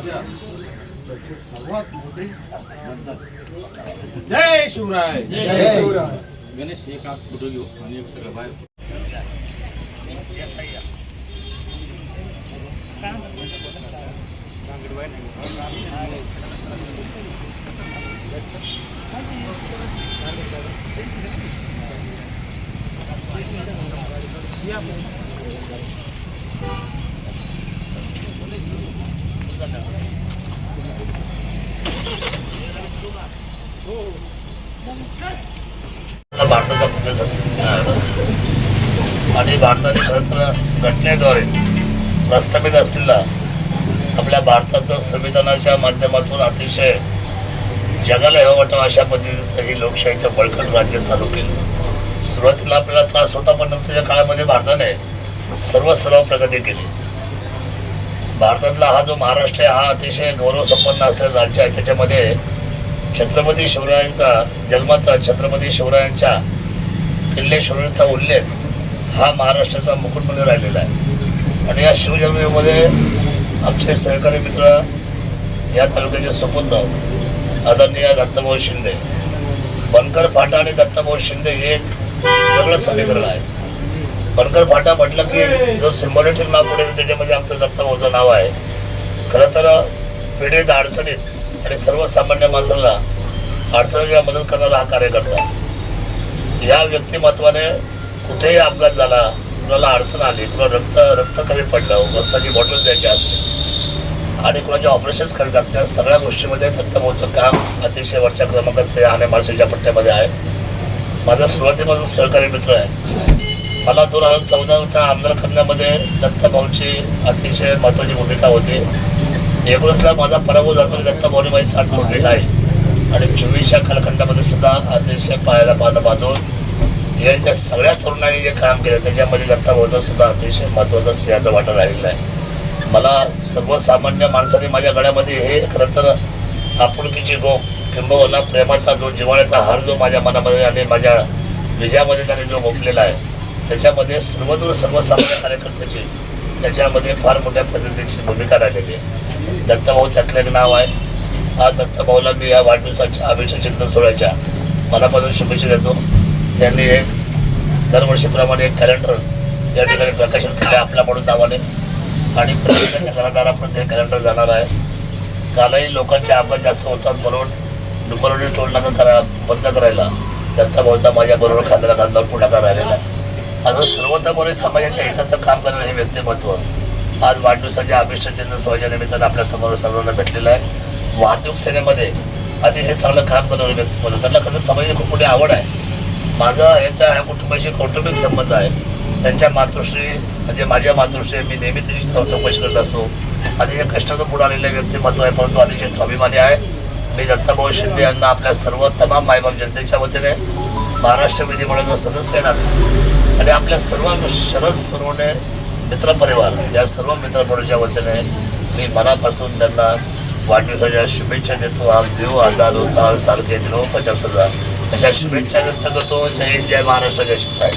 राजा त्याचे सर्वात मोठे जय शिवराय. जय शिवराय. गणेश एक आत फोटो घेऊ आणि एक सगळं बाहेर. आपला आणि भारताने खरंतर घटनेद्वारे प्रस्थापित असलेला आपल्या भारताचं संविधानाच्या माध्यमातून अतिशय जगाला हेवा वाटावं अशा पद्धतीचं हे लोकशाहीचं बळकट राज्य चालू केलं. सुरुवातीला आपल्याला त्रास होता पण नंतरच्या काळामध्ये भारताने सर्व सर्व प्रगती केली. भारतातला हा जो महाराष्ट्र आहे हा अतिशय गौरवसंपन्न असलेलं राज्य आहे. त्याच्यामध्ये छत्रपती शिवरायांचा जन्माचा छत्रपती शिवरायांच्या किल्ले उल्लेख हा महाराष्ट्राचा मुकुट म्हणून राहिलेला आहे. आणि या शिवजन्मीमध्ये आमचे सहकारी मित्र या तालुक्याचे सुपुत्र आदरणीय दत्तभाऊ शिंदे बनकर फाटा आणि दत्तभाऊ शिंदे हे एक वेगळं समीकरण आहे. बनकर फाटा म्हटलं की जो सिम्बॉलिटिक नाव पुढे त्याच्यामध्ये आमचं दत्तभाऊचं नाव आहे. खरं तर पिढीत अडचणीत आणि सर्वसामान्य माणसाला अडचणीला मदत करणारा हा कार्यकर्ता या व्यक्तिमत्वाने कुठेही अपघात झाला कुणाला अडचण आली कुणाला रक्त रक्त कमी पडलं रक्ताची बॉटल द्यायची असते आणि कुणाचे ऑपरेशन्स करायचं असल्या सगळ्या गोष्टीमध्ये दत्तभाऊचं काम अतिशय वरच्या क्रमांकाचे आणि माळशेच्या पट्ट्यामध्ये आहे. माझा सुरुवातीपासून सहकारी मित्र आहे. मला दोन हजार चौदाचा आमदार करण्यामध्ये दत्तभाऊची अतिशय महत्त्वाची भूमिका होती. एकोणीसला माझा पराभव झाला तरी दत्तभाऊने माझी साथ सोडली नाही. आणि चोवीसच्या कालखंडामध्ये सुद्धा अतिशय पायाला पानं बांधून या ज्या सगळ्या तरुणांनी जे काम केलं त्याच्यामध्ये दत्ताभाऊचा सुद्धा अतिशय महत्त्वाचा सिंहाचा वाटा राहिलेला आहे. मला सर्वसामान्य माणसाने माझ्या गळ्यामध्ये हे खरं तर आपुलकीची गोप किंबहुना प्रेमाचा जो जिव्हाळ्याचा हार जो माझ्या मनामध्ये आणि माझ्या विजयामध्ये त्याने जो गोपलेला आहे त्याच्यामध्ये सर्वदूर सर्वसामान्य कार्यकर्त्याची त्याच्यामध्ये फार मोठ्या पद्धतीची भूमिका राहिलेली आहे. दत्ताभाऊ त्यातलं एक नाव आहे. हा दत्तभाऊला मी या वाढदिवसाच्या अभिषेक चिंतन सोहळ्याच्या मनापासून शुभेच्छा देतो. त्यांनी एक दरवर्षीप्रमाणे एक कॅलेंडर या ठिकाणी प्रकाशित केलं आपल्या म्हणून नावाने. आणि प्रत्येकाच्या घरादारापर्यंत हे कॅलेंडर जाणार आहे. कालही लोकांचे अपघात जास्त होतात म्हणून डुंबरवडी टोल नाका करा बंद करायला दत्ताभाऊचा माझ्याबरोबर खांद्याला खांद्यावर पुढाकार राहिलेला आहे. असं सर्वतोपरी समाजाच्या हिताचं काम करणं हे व्यक्तिमत्व आज वाढदिवसाच्या अभिष्ट चिन्ह सोहळ्याच्या निमित्तानं आपल्यासमोर सर्वांना भेटलेलं आहे. वाहतूक सेनेमध्ये अतिशय चांगलं काम करणारं व्यक्तिमत्व त्यांना खरं समाजाची खूप मोठी आवड आहे. माझा याचा ह्या कुटुंबाशी कौटुंबिक संबंध आहे. त्यांच्या मातृश्री म्हणजे माझ्या मातृश्री मी नेहमी त्याची चौकशी करत असतो. अतिशय कष्टातून पुढे आलेले व्यक्तिमत्व आहे परंतु अतिशय स्वाभिमानी आहे. मी दत्ताभाऊ शिंदे यांना आपल्या सर्व तमाम मायबाप जनतेच्या वतीने महाराष्ट्र विधिमंडळाचा सदस्य आहे. आणि आपल्या सर्व शरद सोनवणे मित्रपरिवार या सर्व मित्रपरिवाराच्या वतीने मी मनापासून त्यांना वाढदिवसाच्या शुभेच्छा देतो. आप जीव हजारो साल साल के दिलो पचास हजार अशा शुभेच्छा व्यक्त करतो. जय हिंद जय महाराष्ट्र जय शिवराय.